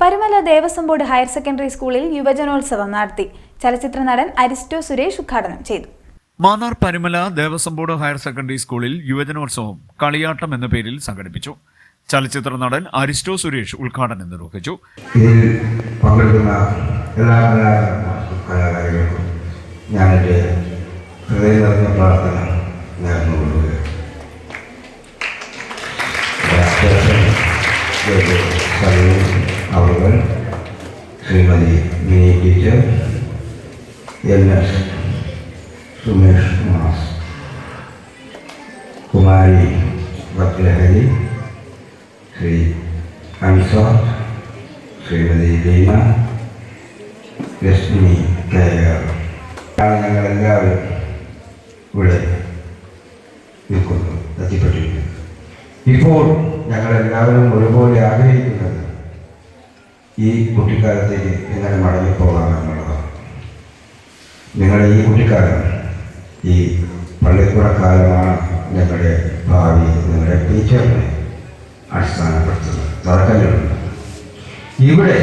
Parumala Devaswom board higher secondary സ്കൂളിൽ യുവജനോത്സവം നടത്തി. ചലച്ചിത്ര നടൻ അരിസ്റ്റോ സുരേഷ് ഉദ്ഘാടനം ചെയ്തു. Mannar Parumala Devaswom board higher secondary സ്കൂളിൽ യുവജനോത്സവം കളിയാട്ടം എന്ന പേരിൽ സംഘടിപ്പിച്ചു. ചലച്ചിത്ര നടൻ അരിസ്റ്റോ സുരേഷ് ഉദ്ഘാടനം നിർവഹിച്ചു. ഞാനെന്റെ ഹൃദയം നിറഞ്ഞ പ്രാർത്ഥന അത്യാവശ്യം അവർ Shrimati Mini teacher N S Sumesh mass Kumari Bhadrahari Shri Ansar Shrimati Leena Lakshmi കയർ ഞങ്ങളെല്ലാവരും ഇവിടെ നിൽക്കുന്നു എത്തിപ്പെട്ടിരിക്കുന്നു. ഇപ്പോൾ ഞങ്ങളെല്ലാവരും ഒരുപോലെ ആഗ്രഹിക്കുന്നത് ഈ കുട്ടിക്കാലത്തേക്ക് എങ്ങനെ മടങ്ങിപ്പോകാം എന്നുള്ളതാണ് നിങ്ങളുടെ ഈ കുട്ടിക്കാലം ഈ പള്ളിക്കൂടക്കാലമാണ് നിങ്ങളുടെ ഭാവി നിങ്ങളുടെ ടീച്ചറിനെ അടിസ്ഥാനപ്പെടുത്തുന്നത്. തറക്കല്ലുണ്ട് ഇവിടെ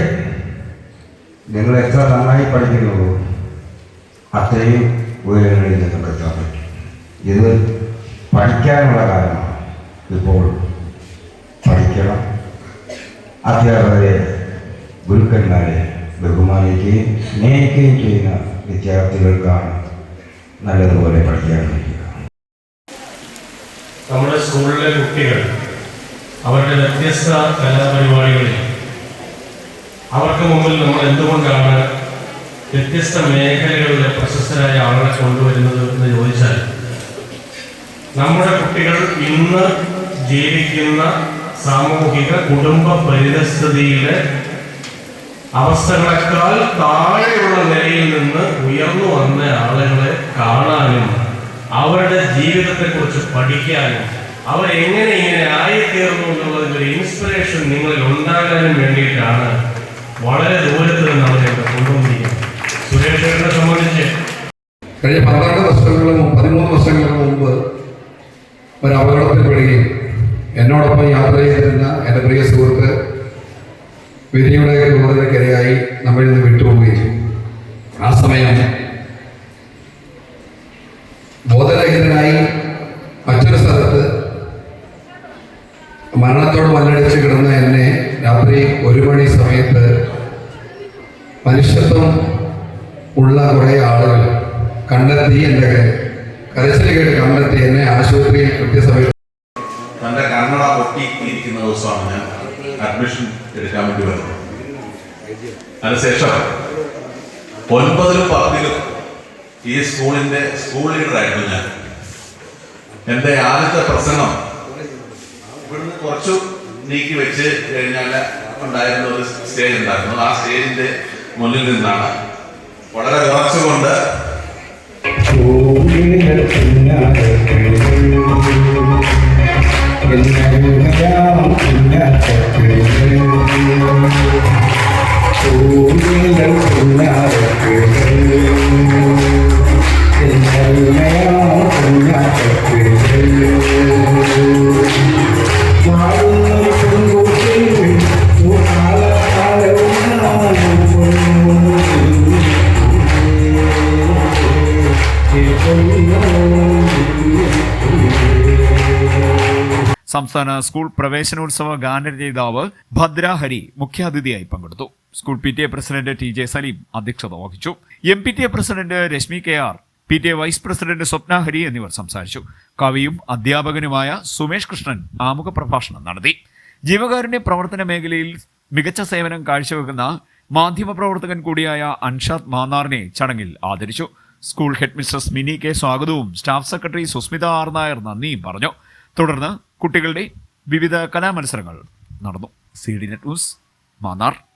നിങ്ങൾ എത്ര നന്നായി പഠിക്കുന്നുവോ അത്രയും ഉയരങ്ങളിൽ നിങ്ങൾക്ക് എത്താൻ പറ്റും. ഇത് പഠിക്കാനുള്ള കാലമാണ്. ഇപ്പോൾ പഠിക്കണം. അധ്യാപകരെ ഗുരുക്കന്മാരെ ബഹുമാനിക്കുകയും സ്നേഹിക്കുകയും ചെയ്യുന്ന വിദ്യാർത്ഥികൾക്കാണ് നല്ലതുപോലെ പഠിക്കാൻ കഴിയുക. നമ്മുടെ സ്കൂളിലെ കുട്ടികൾ അവരുടെ വ്യത്യസ്ത കലാപരിപാടികളിൽ അവർക്ക് മുമ്പിൽ നമ്മൾ എന്തുകൊണ്ടാണ് വ്യത്യസ്ത മേഖലകളിലെ പ്രശസ്തരായ ആളുകളെ കൊണ്ടുവരുന്നത് എന്ന് ചോദിച്ചാൽ നമ്മുടെ കുട്ടികൾ ഇന്ന് ജീവിക്കുന്ന സാമൂഹിക കുടുംബ പരിതസ്ഥിതിയിലെ അവസ്ഥകളെക്കാൾ താഴെയുള്ള നിലയിൽ നിന്ന് ഉയർന്നു വന്ന ആളുകളെ കാണാനും അവരുടെ ജീവിതത്തെക്കുറിച്ച് പഠിക്കാനും അവർ എങ്ങനെ ഇങ്ങനെ ആയിത്തീർന്നു എന്നുള്ളതിന്റെ ഒരു ഇൻസ്പിറേഷൻ നിങ്ങളിൽ ഉണ്ടാകാനും വേണ്ടിയിട്ടാണ് വളരെ ദൂരത്ത് നിന്ന് അവരെ കൊണ്ടുവന്നിരിക്കുന്നത്. സുരേഷ് ചേട്ടനെ സംബന്ധിച്ച് കഴിഞ്ഞ പന്ത്രണ്ട് വർഷങ്ങളും പതിമൂന്ന് വർഷങ്ങൾക്ക് മുമ്പ് ഒരു അപകടത്തിൽ പെടുകയും എന്നോടൊപ്പം യാത്ര ചെയ്തിരുന്ന എന്റെ പ്രിയ സുഹൃത്ത് വിധിയുടെ ക്രൂരതയ്ക്കിരയായി നമ്മളിൽ നിന്ന് വിട്ടുപോവുകയും ആ സമയം ബോധരഹിതനായി മറ്റൊരു സ്ഥലത്ത് മരണത്തോട് മല്ലടിച്ച് കിടന്ന എന്നെ രാത്രി ഒരു മണി സമയത്ത് മനുഷ്യത്വം ഉള്ള കുറേ ആളുകൾ കണ്ടെത്തി എന്റെ കരച്ചിൽ കേട്ട് കണ്ടെത്തി എന്നെ ആശുപത്രിയിൽ കൃത്യസമയത്ത് തന്റെ കണ്ണട പൊട്ടി ഇരിക്കുന്ന ദിവസമാണ് ഞാൻ അഡ്മിഷൻ എടുക്കാൻ വേണ്ടി വന്നു. അതിനുശേഷം ഒൻപതിലും പത്തിലും ഈ സ്കൂളിന്റെ സ്കൂൾ ലീഡറായിരുന്നു ഞാൻ. എന്റെ ആദ്യത്തെ പ്രസംഗം ഇവിടുന്ന് കുറച്ചു നീക്കി വെച്ച് കഴിഞ്ഞാൽ ഉണ്ടായിരുന്ന ഒരു സ്റ്റേജ് ഉണ്ടായിരുന്നു. ആ സ്റ്റേജിന്റെ മുന്നിൽ നിന്നാണ് വളരെ വിറച്ചുകൊണ്ട് കൊണ്ട് സംസ്ഥാന സ്കൂൾ പ്രവേശനോത്സവ ഗാനരചയിതാവ് ഭദ്രാഹരി മുഖ്യാതിഥിയായി പങ്കെടുത്തു school P T A president T J Salim അധ്യക്ഷത വഹിച്ചു. M P T A president Reshmi K R P T A vice president Swapna Hari എന്നിവർ സംസാരിച്ചു. കവിയും അധ്യാപകനുമായ സുമേഷ് കൃഷ്ണൻ ആമുഖ പ്രഭാഷണം നടത്തി. ജീവകാരുണ്യ പ്രവർത്തന മേഖലയിൽ മികച്ച സേവനം കാഴ്ചവെക്കുന്ന മാധ്യമപ്രവർത്തകൻ കൂടിയായ അൻഷാദ് മാന്നാറിനെ ചടങ്ങിൽ ആദരിച്ചു. സ്കൂൾ ഹെഡ് മിനി കെ സ്വാഗതവും staff secretary Susmitha R Nair നന്ദിയും പറഞ്ഞു. തുടർന്ന് കുട്ടികളുടെ വിവിധ കലാമത്സരങ്ങൾ നടന്നു. C D net news Mannar.